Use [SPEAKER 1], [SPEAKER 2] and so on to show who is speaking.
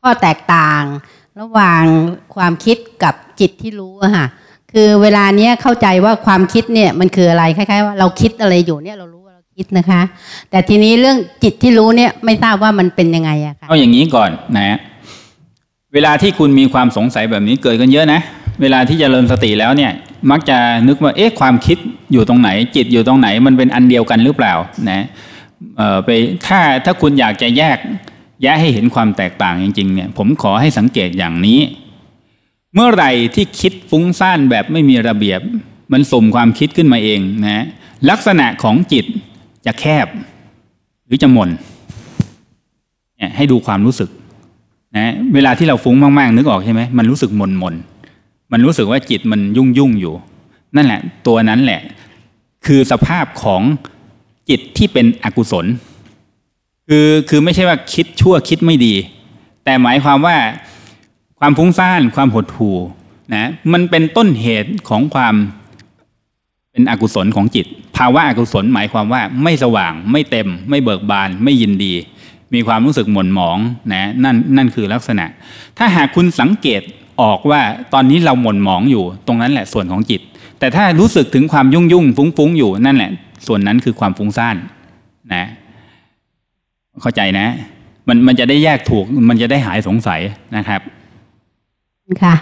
[SPEAKER 1] ข้อแตกต่าง ระหว่างความคิดกับจิตที่รู้ค่ะคือเวลาเนี้ยเข้าใจว่าความคิดเนี่ยมันคืออะไรคล้ายๆว่าเราคิดอะไรอยู่เนี่ยเรารู้ว่าเราคิดนะคะ แต่ทีนี้เรื่องจิตที่รู้เนี่ยไม่ทราบว่ามันเป็นยังไงอะค่ะ
[SPEAKER 2] เอาอย่างนี้ก่อนนะเวลาที่คุณมีความสงสัยแบบนี้เกิดกันเยอะนะ เวลาที่จเจริญสติแล้วเนี่ยมักจะนึกว่าเอ๊ะความคิดอยู่ตรงไหน จิตอยู่ตรงไหนมันเป็นอันเดียวกันหรือเปล่านะเออไปถ้าถ้าคุณอยากจะแยก แยกให้เห็นความแตกต่างจริงๆเนี่ยผมขอให้สังเกตอย่างนี้ เมื่อไหร่ที่คิดฟุ้งซ่านแบบไม่มีระเบียบ มันส่มความคิดขึ้นมาเองนะลักษณะของจิตจะแคบ หรือจะหม่นเนี่ยให้ดูความรู้สึกนะเวลาที่เราฟุ้งมากๆนึกออกใช่ไหมมันรู้สึกหม่นหม่นมันรู้สึกว่าจิตมันยุ่งยุ่งอยู่ นั่นแหละ ตัวนั้นแหละ คือสภาพของจิตที่เป็นอกุศล คือคือไม่ใช่ว่าคิดชั่วคิดไม่ดี แต่หมายความว่าความฟุ้งซ่านความหดหู่นะมันเป็นต้นเหตุของความเป็นอกุศลของจิต ภาวะอกุศลหมายความว่าไม่สว่างไม่เต็ม ไม่เบิกบาน ไม่ยินดี มีความรู้สึกหม่นหมองนะนั่นนั่นคือลักษณะ ถ้าหากคุณสังเกตออกว่าตอนนี้เราหม่นหมองอยู่ ตรงนั้นแหละส่วนของจิต แต่ถ้ารู้สึกถึงความยุ่งยุ่งฟุ้งฟุ้งอยู่นั่นแหละ ส่วนนั้นคือความฟุ้งซ่านนะ เข้าใจนะ มันมันจะได้แยกถูกมันจะได้หายสงสัยนะครับ
[SPEAKER 1] ค่ะ